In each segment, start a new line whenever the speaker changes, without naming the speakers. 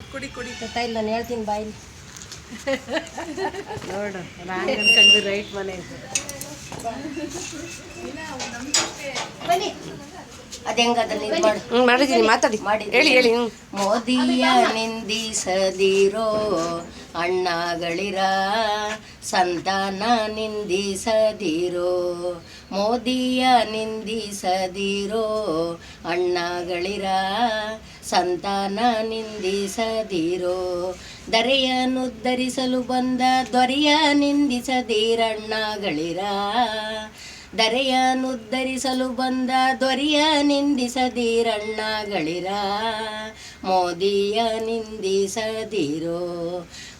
ಕುಡಿ ಕುಡಿ.
ಗೊತ್ತಾ ಇಲ್ಲ ನಾನು ಹೇಳ್ತೀನಿ ಬಾಯಿಲಿ
ನೋಡು ರಾಂಗ್ ಅನ್ಕೊಂಡು ರೈಟ್ ಮನೆ
ಬನ್ನಿ. ಅದು ಮಾಡು.
ಮಾಡಿದ್ದೀನಿ ಮಾತಾಡಿ. ಹೇಳಿ ಹೇಳಿ
ಮೋದಿಯ ನಿಂದಿಸದಿರೋ ಅಣ್ಣಗಳಿರ ಸಂತಾನ ನಿಂದಿಸದಿರೋ ಮೋದಿಯ ನಿಂದಿಸದಿರೋ ಅಣ್ಣಗಳಿರ ಸಂತಾನ ನಿಂದಿಸದಿರೋ ದರೆಯನ್ನುದ್ಧರಿಸಲು ಬಂದ ದೊರೆಯ ನಿಂದಿಸದಿರಣ್ಣಗಳಿರ. ದರೆಯನ್ನುದ್ಧರಿಸಲು ಬಂದ ದೊರೆಯ ನಿಂದಿಸದಿರಣ್ಣಗಳಿರ. ಮೋದಿಯ ನಿಂದಿಸದಿರೋ,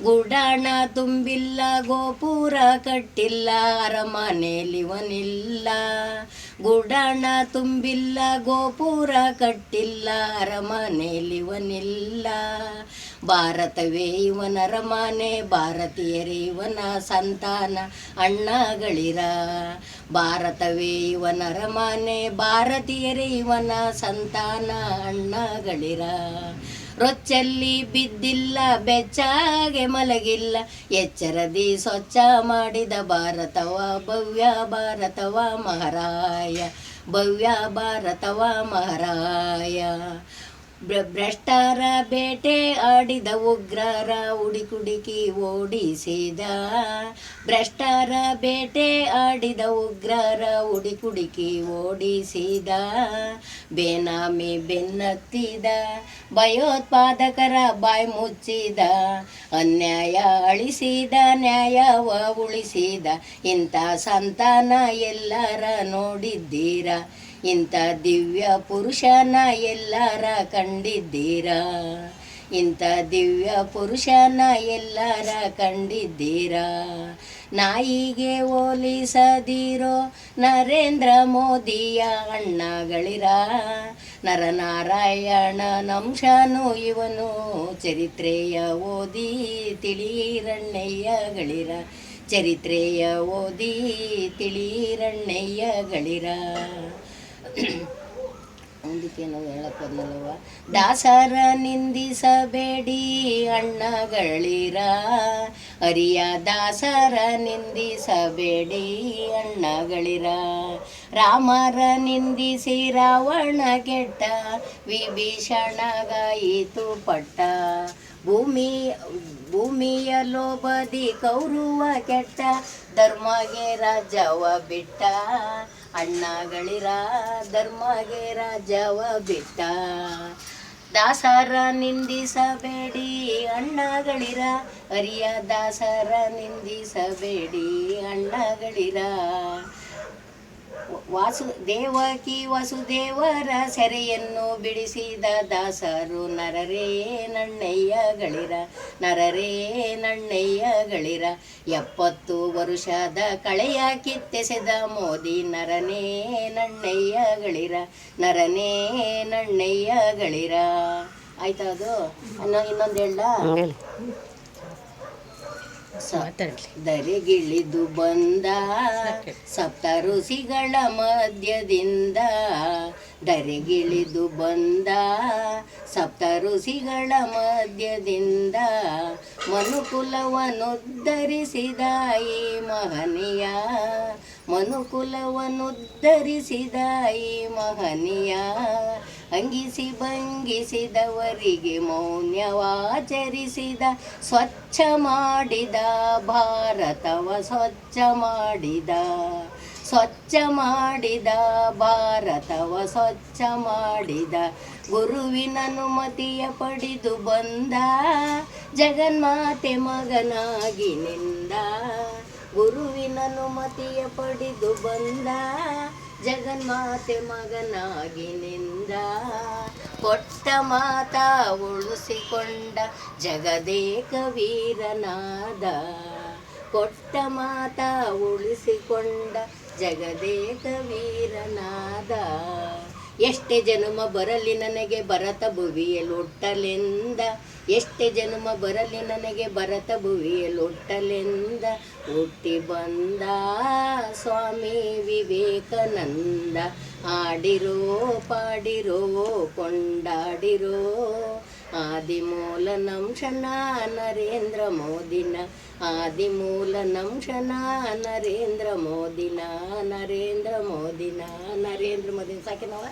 ಗುಡಾಣ ತುಂಬಿಲ್ಲ, ಗೋಪುರ ಕಟ್ಟಿಲ್ಲ ಅರಮನೆಲಿವನಿಲ್ಲ ಗುಡಾಣ ತುಂಬಿಲ್ಲ, ಗೋಪುರ ಕಟ್ಟಿಲ್ಲ ಅರಮನೆಲಿವನಿಲ್ಲ ಭಾರತವೇ ಇವನ ಅರಮನೆ ಭಾರತೀಯರೇ ಇವನ ಸಂತಾನ, ಅಣ್ಣಗಳಿರ. ಭಾರತವೇ ಇವನ ಅರಮನೆ ಭಾರತೀಯರೇ ಇವನ ಸಂತಾನ, ಅಣ್ಣಗಳಿರ. ರೊಚ್ಚಲ್ಲಿ ಬಿದ್ದಿಲ್ಲ ಬೆಚ್ಚಾಗೆ ಮಲಗಿಲ್ಲ. ಎಚ್ಚರದಿ ಸ್ವಚ್ಛ ಮಾಡಿದ ಭಾರತವ ಭವ್ಯ ಭಾರತವ ಮಹಾರಾಯ. ಭವ್ಯ ಭಾರತವ ಮಹಾರಾಯ. ಭ್ರಷ್ಟರ ಬೇಟೆ ಆಡಿದ ಉಗ್ರರ ಉಡಿಕುಡುಕಿ ಓಡಿಸಿದ. ಭ್ರಷ್ಟರ ಬೇಟೆ ಆಡಿದ ಉಗ್ರರ ಉಡಿಕುಡುಕಿ ಓಡಿಸಿದ. ಬೇನಾಮಿ ಬೆನ್ನತ್ತಿದ, ಭಯೋತ್ಪಾದಕರ ಬಾಯಿ ಮುಚ್ಚಿದ, ಅನ್ಯಾಯ ಅಳಿಸಿದ, ನ್ಯಾಯವ ಉಳಿಸಿದ. ಇಂಥ ಸಂತಾನ ಎಲ್ಲರ ನೋಡಿದ್ದೀರಾ? ಇಂಥ ದಿವ್ಯ ಪುರುಷನ ಎಲ್ಲರ ಕಂಡಿದ್ದೀರಾ? ಇಂಥ ದಿವ್ಯ ಪುರುಷನ ಎಲ್ಲರ ಕಂಡಿದ್ದೀರಾ? ನಾಯಿಗೆ ಹೋಲಿಸದಿರೋ ನರೇಂದ್ರ ಮೋದಿಯ ಅಣ್ಣಗಳಿರ. ನರನಾರಾಯಣ ನಂಶನು ಇವನು, ಚರಿತ್ರೆಯ ಓದಿ ತಿಳಿರಣ್ಣಯ್ಯಗಳಿರ. ಚರಿತ್ರೆಯ ಓದಿ ತಿಳಿರಣ್ಣಯ್ಯಗಳಿರ. ಮುಂದಕ್ಕೇನೋ ಹೇಳಕ್ ಬಂದಲ್ಲವ ದಾಸರ ನಿಂದಿಸಬೇಡಿ ಅಣ್ಣಗಳಿರ. ಅರಿಯ ದಾಸರ ನಿಂದಿಸಬೇಡಿ ಅಣ್ಣಗಳಿರ. ರಾಮರ ನಿಂದಿಸಿ ರಾವಣ ಕೆಟ್ಟ ವಿಭೀಷಣಗಾಯಿತು ಪಟ್ಟ. ಭೂಮಿ ಭೂಮಿಯ ಲೋಬದಿ ಕೌರುವ ಕೆಟ್ಟ, ಧರ್ಮಗೆ ರಾಜವ ಬಿಟ್ಟ. ಅಣ್ಣಗಳಿರ, ಧರ್ಮಗೆ ರಾಜವ ಬಿಟ್ಟ. ದಾಸರ ನಿಂದಿಸಬೇಡಿ, ಅಣ್ಣಗಳಿರ, ಅರಿಯ ದಾಸರ ನಿಂದಿಸಬೇಡಿ, ಅಣ್ಣಗಳಿರ. ವಾಸು ದೇವಕಿ ವಸುದೇವರ ಸೆರೆಯನ್ನು ಬಿಡಿಸಿದ ದಾಸರು, ನರರೇ ನಣ್ಣಯ್ಯ ಗಳಿರ, ನರರೇ ನಣ್ಣಯ್ಯಗಳಿರ ಎಪ್ಪತ್ತು ವರುಷದ ಕಳೆಯ ಕಿತ್ತೆಸೆದ ಮೋದಿ, ನರನೇ ನಣ್ಣಯ್ಯ ಗಳಿರ, ನರನೇ ನಣ್ಣಯ್ಯ ಗಳಿರ. ಆಯ್ತಾ ಅದು? ಇನ್ನೊಂದು ಹೇಳ. ದರೆಗಿಳಿದು ಬಂದ ಸಪ್ತ ಋಷಿಗಳ ಮಧ್ಯದಿಂದ ಧರೆಗಿಳಿದು ಬಂದ ಸಪ್ತ ಋಷಿಗಳ ಮಧ್ಯದಿಂದ ಮನುಕುಲವನ್ನು ಈ ಮಹನೀಯ ಮನುಕುಲವನ್ನುದ್ಧರಿಸಿದಾಯಿ ಮಹನೀಯ. ಅಂಗಿಸಿ ಭಂಗಿಸಿದವರಿಗೆ ಮೌನ್ಯವಾಚರಿಸಿದ, ಸ್ವಚ್ಛ ಮಾಡಿದ, ಭಾರತವ ಸ್ವಚ್ಛ ಮಾಡಿದ ಸ್ವಚ್ಛ ಮಾಡಿದ, ಭಾರತವ ಸ್ವಚ್ಛ ಮಾಡಿದ, ಗುರುವಿನ ಅನುಮತಿಯ ಪಡೆದು ಬಂದ, ಜಗನ್ಮಾತೆ ಮಗನಾಗಿ ನಿಂದ, ಗುರುವಿನ ಅನುಮತಿಯ ಪಡೆದು ಬಂದ ಜಗನ್ಮಾತೆ ಮಗನಾಗಿ ನಿಂದ ಕೊಟ್ಟ ಮಾತ ಉಳಿಸಿಕೊಂಡ ಜಗದೇಕ ವೀರನಾದ. ಕೊಟ್ಟ ಮಾತ ಉಳಿಸಿಕೊಂಡ ಜಗದೇಕ ವೀರನಾದ. ಎಷ್ಟೇ ಜನುಮ ಬರಲಿ ನನಗೆ ಭರತ ಭುವಿಯಲ್ಲೊಟ್ಟಲೆಂದ ಎಷ್ಟೇ ಜನುಮ ಬರಲಿ ನನಗೆ ಭರತ ಭುವಿಯಲ್ಲೊಟ್ಟಲೆಂದ ಹುಟ್ಟಿ ಬಂದ ಸ್ವಾಮಿ ವಿವೇಕಾನಂದ ಆಡಿರೋ ಪಾಡಿರೋ ಕೊಂಡಾಡಿರೋ ఆదిమూలనం శనా నరేంద్ర మోదిన ఆదిమూలనం శనా నరేంద్ర మోదిన నరేంద్ర మోదిన నరేంద్ర మోదిన. సాకినవా